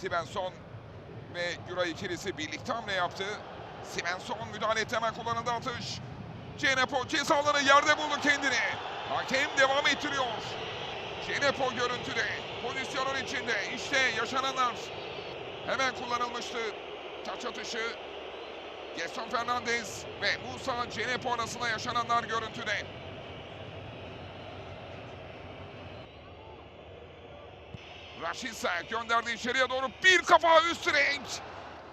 Svensson ve Güray ikilisi birlikte hamle yaptı. Svensson müdahale etti hemen kullanıldı atış. Cenepo cezaları yerde buldu kendini. Hakem devam ettiriyor. Cenepo görüntüde. Pozisyonun içinde. İşte yaşananlar. Hemen kullanılmıştı. Taç atışı. Gerson Fernandez ve Musa Cenepo arasında yaşananlar görüntüde. Raşitsa gönderdi içeriye doğru bir kafa üst renk.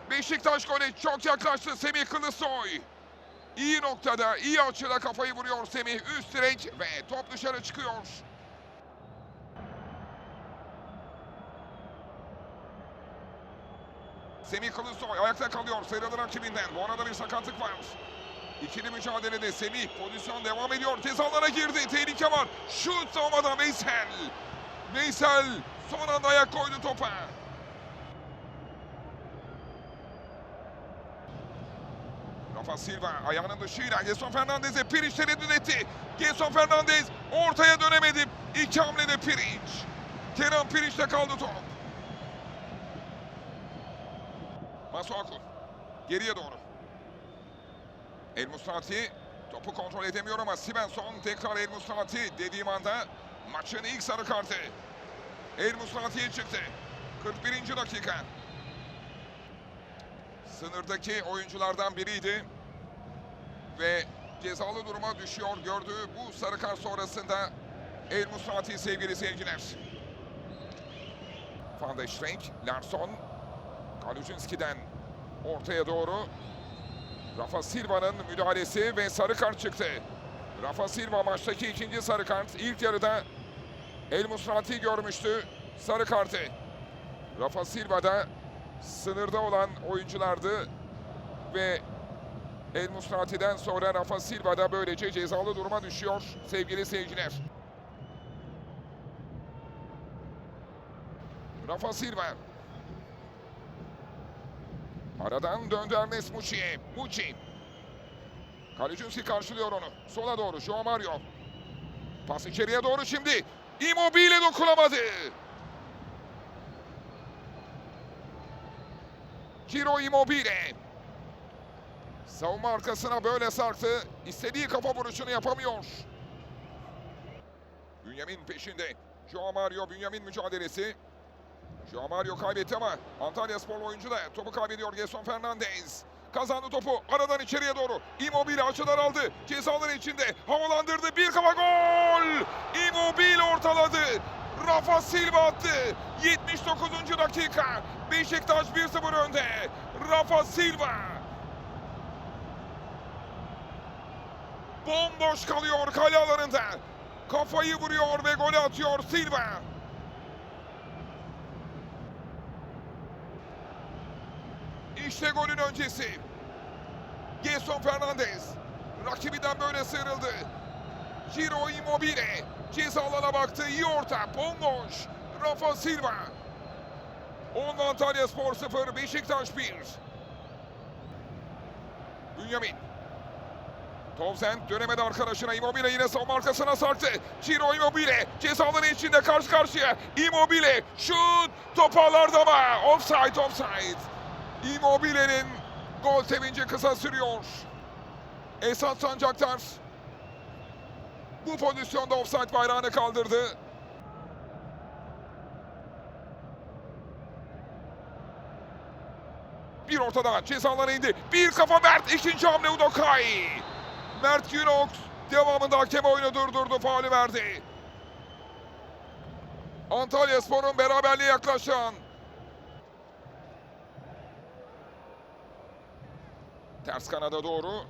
Beşiktaş gole çok yaklaştı Semih Kılıçsoy. İyi noktada, iyi açıda kafayı vuruyor Semih üst renk ve top dışarı çıkıyor. Semih Kılıçsoy ayakta kalıyor sıyrılır rakibinden. Bu arada bir sakatlık var. İkili mücadelede Semih pozisyon devam ediyor. Cezalara girdi. Tehlike var. Şut savunmada Veysel. Veysel son anda koydu topa. Rafa Silva ayağının dışıyla Gelson Fernandez'e Piric tereddüt etti. Gelson Fernandez ortaya dönemedi. İki hamlede Piric. Kenan Piric'te kaldı top. Masuaku geriye doğru. El Mustati topu kontrol edemiyor ama Svensson tekrar El Mustati dediğim anda maçın ilk sarı kartı. El Mustati'ye çıktı. 41. dakika. Sınırdaki oyunculardan biriydi. Ve cezalı duruma düşüyor gördüğü bu sarı kart sonrasında El Mustati sevgili seyirciler. Van der Schrenk, Larsson, Kalujinski'den ortaya doğru Rafa Silva'nın müdahalesi ve sarı kart çıktı. Rafa Silva maçtaki ikinci sarı kart. İlk yarıda El Musrati görmüştü sarı kartı. Rafa Silva da sınırda olan oyunculardı ve El Musrati'den sonra Rafa Silva da böylece cezalı duruma düşüyor sevgili seyirciler. Rafa Silva Aradan döndü Ernest Muçi'ye. Muçi. Kalecunski karşılıyor onu. Sola doğru Joao Mario. Pas içeriye doğru şimdi. Immobile dokunamadı. Ciro Immobile. Savunma arkasına böyle sarktı. İstediği kafa vuruşunu yapamıyor. Bünyamin peşinde. Joao Mario Bünyamin mücadelesi. Joao Mario kaybetti ama Antalya Spor oyuncu da topu kaybediyor Gerson Fernandez. Kazandı topu aradan içeriye doğru. Immobile açıdan aldı. Cezaları içinde havalandırdı. Bir kafa gol! Immobile ortaladı. Rafa Silva attı. 79. dakika. Beşiktaş 1-0 önde. Rafa Silva. Bomboş kalıyor kale. Kafayı vuruyor ve golü atıyor Silva. İşte golün öncesi. Gerson Fernandez. Rakibinden böyle sıyrıldı. Ciro Immobile. Ceza alana baktı. İyi orta. Bomboş. Rafa Silva. 10 Antalya Spor 0. Beşiktaş 1. Bünyamin. Tovzen dönemedi arkadaşına Immobile yine savunma arkasına sarktı. Ciro Immobile cezaları içinde karşı karşıya. Immobile şut toparlarda ama offside offside. Immobile'nin gol sevinci kısa sürüyor. Esat Sancaktar bu pozisyonda offside bayrağını kaldırdı. Bir ortada cezalara indi. Bir kafa Mert. ikinci hamle Udokay. Mert Günok devamında hakem oyunu durdurdu. Faulü verdi. Antalya Spor'un beraberliğe yaklaşan Ters kanada doğru.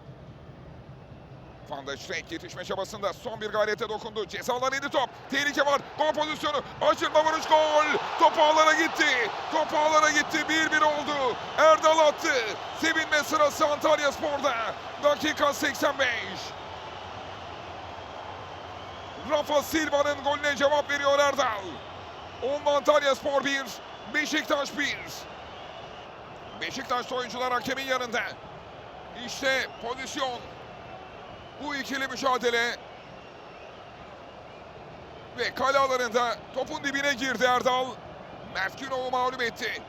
Van der Schrenk yetişme çabasında son bir gayrete dokundu. Cezalar indi top. Tehlike var. Gol pozisyonu. Açılma vuruş gol. Top ağlara gitti. Top ağlara gitti. 1-1 oldu. Erdal attı. Sevinme sırası Antalya Spor'da. Dakika 85. Rafa Silva'nın golüne cevap veriyor Erdal. 10 Antalya Spor 1. Beşiktaş 1. Beşiktaşlı oyuncular hakemin yanında. İşte pozisyon. Bu ikili mücadele. Ve kale alanında topun dibine girdi Erdal. Mert Günov'u mağlup etti.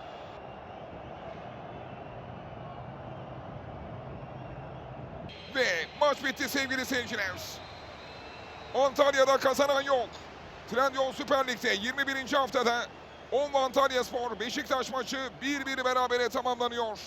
Ve maç bitti sevgili seyirciler. Antalya'da kazanan yok. Trendyol Süper Lig'de 21. haftada 10 Antalya Spor Beşiktaş maçı 1-1 berabere tamamlanıyor.